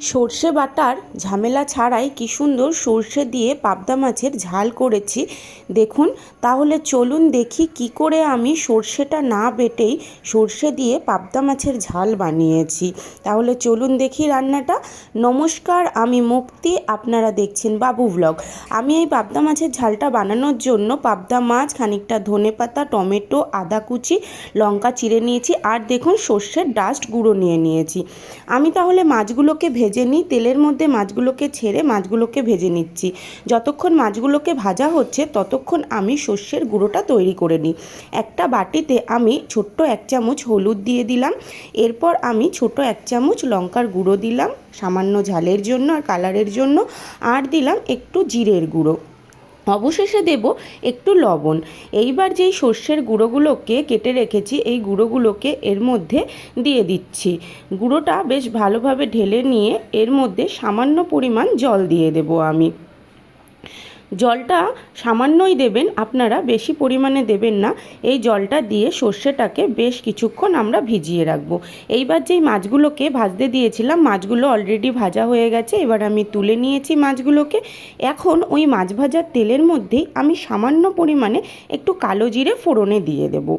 সর্ষে বাটার ঝামেলা ছাড়াই কি সুন্দর সর্ষে দিয়ে পাবদা মাছের ঝাল করেছি। দেখুন, তাহলে চলুন দেখি কি করে আমি সর্ষেটা না বেটেই সর্ষে দিয়ে পাবদা মাছের ঝাল বানিয়েছি। তাহলে চলুন দেখি রান্নাটা। নমস্কার, আমি মুক্তি, আপনারা দেখছেন বাবু ব্লগ। আমি এই পাবদা মাছের ঝালটা বানানোর জন্য পাবদা মাছ, খানিকটা ধনেপাতা টমেটো, আদা কুচি, লঙ্কা চিড়ে নিয়েছি। আর দেখুন, সর্ষের ডাস্ট গুঁড়ো নিয়ে নিয়েছি। আমি তাহলে মাছগুলোকে ভেজে নিই। তেলের মধ্যে মাছগুলোকে ছেড়ে মাছগুলোকে ভেজে নিচ্ছি। যতক্ষণ মাছগুলোকে ভাজা হচ্ছে, ততক্ষণ আমি সর্ষের গুঁড়োটা তৈরি করে নিই। একটা বাটিতে আমি ছোট্ট এক চামচ হলুদ দিয়ে দিলাম। এরপর আমি ছোট এক চামচ লঙ্কার গুঁড়ো দিলাম, সামান্য ঝালের জন্য আর কালারের জন্য। আর দিলাম একটু জিরের গুঁড়ো। অবশেষে দেব একটু লবণ। এইবার যেই সর্ষের গুঁড়োগুলোকে কেটে রেখেছি, এই গুঁড়োগুলোকে এর মধ্যে দিয়ে দিচ্ছি। গুঁড়োটা বেশ ভালোভাবে ঢেলে নিয়ে এর মধ্যে সামান্য পরিমাণ জল দিয়ে দেব আমি। জলটা সামান্যই দেবেন, আপনারা বেশি পরিমাণে দেবেন না। এই জলটা দিয়ে সর্ষেটাকে বেশ কিছুক্ষণ আমরা ভিজিয়ে রাখব। এইবার যেই মাছগুলোকে ভাজতে দিয়েছিলাম, মাছগুলো অলরেডি ভাজা হয়ে গেছে, এবার আমি তুলে নিয়েছি মাছগুলোকে। এখন ওই মাছ ভাজার তেলের মধ্যেই আমি সামান্য পরিমাণে একটু কালো জিরে ফোড়নে দিয়ে দেবো।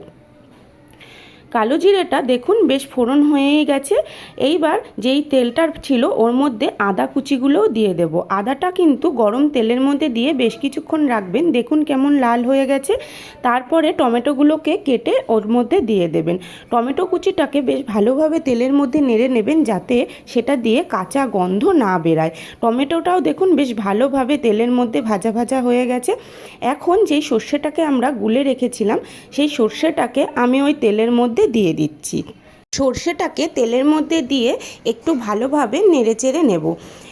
কালো জিরেটা দেখুন বেশ ফোড়ন হয়েই গেছে। এইবার যেই তেলটা ছিল ওর মধ্যে আদা কুচিগুলোও দিয়ে দেব। আদাটা কিন্তু গরম তেলের মধ্যে দিয়ে বেশ কিছুক্ষণ রাখবেন। দেখুন কেমন লাল হয়ে গেছে। তারপরে টমেটোগুলোকে কেটে ওর মধ্যে দিয়ে দেবেন। টমেটো কুচিটাকে বেশ ভালোভাবে তেলের মধ্যে নেড়ে নেবেন যাতে সেটা দিয়ে কাঁচা গন্ধ না বেরায়। টমেটোটাও দেখুন বেশ ভালোভাবে তেলের মধ্যে ভাজা ভাজা হয়ে গেছে। এখন যেই সর্ষেটাকে আমরা গুলে রেখেছিলাম, সেই সর্ষেটাকে আমি ওই তেলের মধ্যে দিয়ে দিচ্ছি। সর্ষেটাকে তেলের মধ্যে দিয়ে একটু ভালোভাবে নেড়েচেড়ে নেব।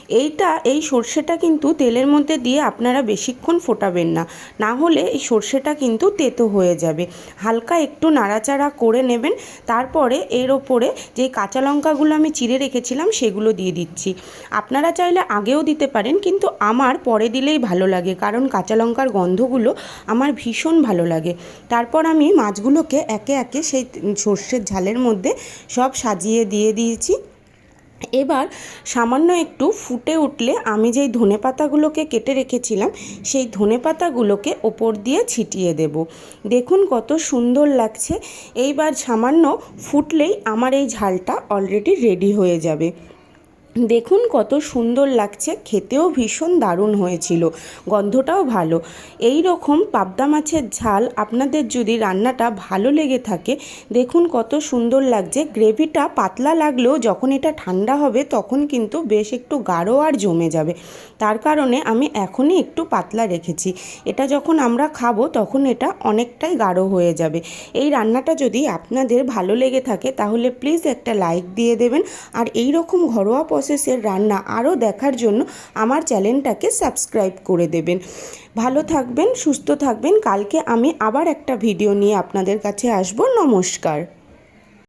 এইটা, এই সর্ষেটা কিন্তু তেলের মধ্যে দিয়ে আপনারা বেশিক্ষণ ফোটাবেন না। না হলে এই সর্ষেটা কিন্তু তেতো হয়ে যাবে। হালকা একটু নাড়াচাড়া করে নেবেন। তারপরে এর ওপরে যে কাঁচা লঙ্কাগুলো আমি চিড়ে রেখেছিলাম, সেগুলো দিয়ে দিচ্ছি। আপনারা চাইলে আগেও দিতে পারেন, কিন্তু আমার পরে দিলেই ভালো লাগে, কারণ কাঁচা লঙ্কার গন্ধগুলো আমার ভীষণ ভালো লাগে। তারপর আমি মাছগুলোকে একে একে সেই সর্ষের ঝালের মধ্যে সব সাজিয়ে দিয়ে দিয়েছি। এবার সামান্য একটু ফুটে উঠলে আমি যেই ধনে পাতাগুলোকে কেটে রেখেছিলাম, সেই ধনে পাতাগুলোকে ওপর দিয়ে ছিটিয়ে দেব। দেখুন কত সুন্দর লাগছে। এইবার সামান্য ফুটলেই আমার এই ঝালটা অলরেডি রেডি হয়ে যাবে। দেখুন কত সুন্দর লাগছে, খেতেও ভীষণ দারুণ হয়েছিল, গন্ধটাও ভালো। এই রকম পাবদা মাছের ঝাল আপনাদের যদি রান্নাটা ভালো লেগে থাকে, দেখুন কত সুন্দর লাগছে। গ্রেভিটা পাতলা লাগলেও যখন এটা ঠান্ডা হবে, তখন কিন্তু বেশ একটু গাঢ় আর জমে যাবে। তার কারণে আমি এখনই একটু পাতলা রেখেছি। এটা যখন আমরা খাব, তখন এটা অনেকটাই গাঢ় হয়ে যাবে। এই রান্নাটা যদি আপনাদের ভালো লেগে থাকে, তাহলে প্লিজ একটা লাইক দিয়ে দেবেন। আর এই রকম ঘরোয়া প্রসেসের রান্না আরও দেখার জন্য আমার চ্যানেলটাকে সাবস্ক্রাইব করে দেবেন। ভালো থাকবেন, সুস্থ থাকবেন। কালকে আমি আবার একটা ভিডিও নিয়ে আপনাদের কাছে আসব। নমস্কার।